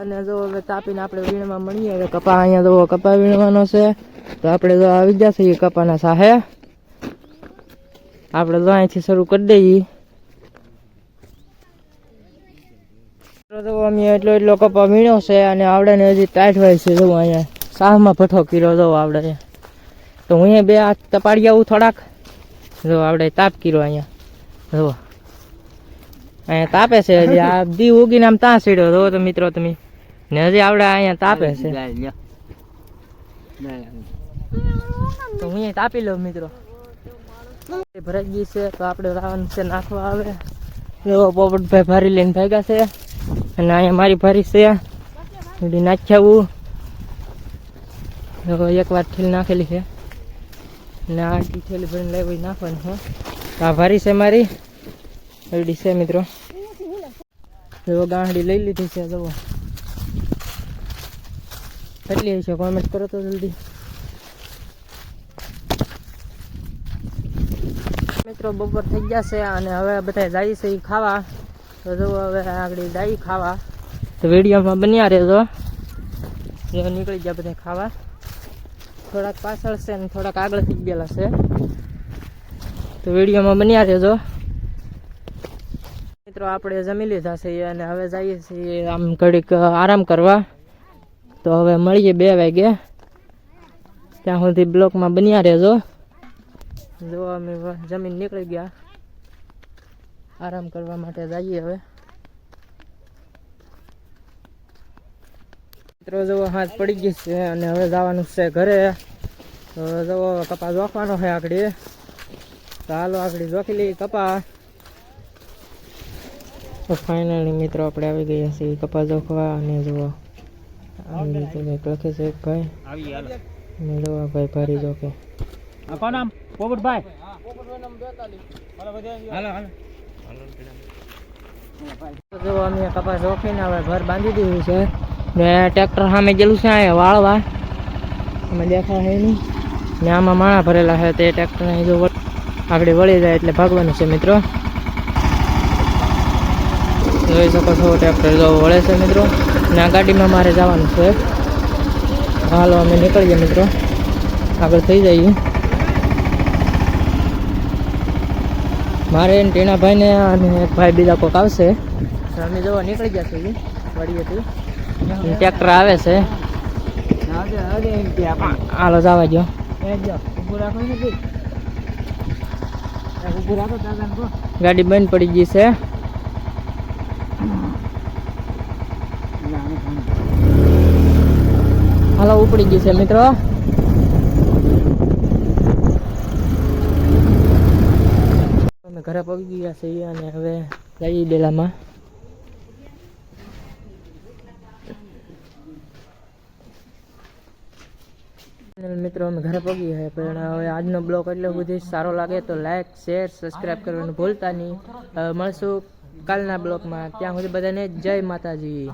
અને જો હવે તાપીને આપણે વીણમાં મળીએ, હવે કપા અહીંયા જો કપા વીણવાનો છે. તો આપણે જો આવી જશે એ કપાના સાહે. આપણે તો અહીંથી શરૂ કરી દઈએ. એટલો એટલો કપા વીણ્યો છે અને આવડે ને હજી ટાઈટ હોય છે. જો અહીંયા સાહમાં ભઠ્ઠો કીરો જો આવડે. તો હું બે હાથ તપાડી આવું થોડાક. જો આવડે તાપ કીરો અહીંયા. જો. અહીંયા તાપે છે હજી. આ દી ઉગીને આમ ત્યાં સીડ્યો. જો તો મિત્રો તમે ને હજી આવડે અહીંયા તાપે છે. તો હું તાપી લઉં મિત્રો. ભરાઈ ગઈ છે તો આપણે રાવણ છે નાખવા આવે. એવો પોપટભાઈ ભારી લઈને ભાગ્યા છે. અને અહીંયા મારી ભારી છે. એડી નાખ્યાવું. આવું જો એક વાર ઠીલ નાખેલી છે. ને આ ઠેલી ભરીને લાવી નાખવાની છે તો આ ભારી છે મારી. એડી છે મિત્રો. એવો ગાંહડી લઈ લીધી છે જુઓ. કેટલી છે કોમેન્ટ કરો તો જલ્દી મિત્રો બપોર થઈ ગયા છે અને હવે બધા જાય છે ખાવા તો જો હવે આગળ જાય ખાવા તો વિડીયોમાં બન્યા રહેજો નીકળી ગયા બધા ખાવા થોડાક પાછળ છે ને થોડાક આગળ થઈ ગયેલા છે તો વિડીયોમાં બન્યા રહેજો મિત્રો આપણે જમી લીધા છે અને હવે જઈએ છીએ આમ ઘડીક આરામ કરવા તો હવે મળીએ બે વાગે. ત્યાં સુધી બ્લોકમાં બન્યા રહેજો. જો અમે જમીન નીકળી ગયા. આરામ કરવા માટે જઈએ હવે. મિત્રો જવો હાથ પડી ગઈ છે અને હવે જવાનું છે ઘરે. તો જવો કપા જોખવાનો છે આકડી તો હાલો આગળ જોખી લઈએ કપા તો ફાઇનલી મિત્રો, આપણે આવી ગયા છીએ કપા જોખવા અને જુઓ. આવી રીતે કંઈક લખે છે એક ભાઈ. અને ભાઈ ભારી જોખે કોણ નામ પોપટભાઈ જો અમે કપાસ રોકીને હવે ઘર બાંધી દીધું છે. ને ટ્રેક્ટર સામે ગયેલું છે અહીંયા વાળવા. અમે દેખા છે નહીં. ને આમાં માણા ભરેલા છે તે ટ્રેક્ટર જો આગળ વળી જાય એટલે ભાગવાનું છે મિત્રો. જોઈ શકો છો ટ્રેક્ટર જો વળે છે મિત્રો. અને આ ગાડીમાં મારે જવાનું છે. હાલો, અમે નીકળીએ મિત્રો. આગળ થઈ જઈએ. મારે ટીણાભાઈને અને એક ભાઈ બીજા કોઈક આવશે. અમે જોવા નીકળી ગયા છીએ વાડીએથી ટ્રેક્ટર આવે છે. હાલો, જવા જો ગાડી બંધ પડી ગઈ છે હાલો ઉપડી ગયું છે, મિત્રો. અમે ઘરે પગી ગયા છીએ અને હવે જઈએ ડેલામાં મિત્રો, અમે ઘરે પગી ગયા પણ હવે આજનો બ્લોગ એટલો સુધી સારો લાગે તો લાઈક, શેર સબસ્ક્રાઈબ કરવાનું ભૂલતા નહીં. મળશું કાલના બ્લોગમાં. ત્યાં સુધી બધાને જય માતાજી.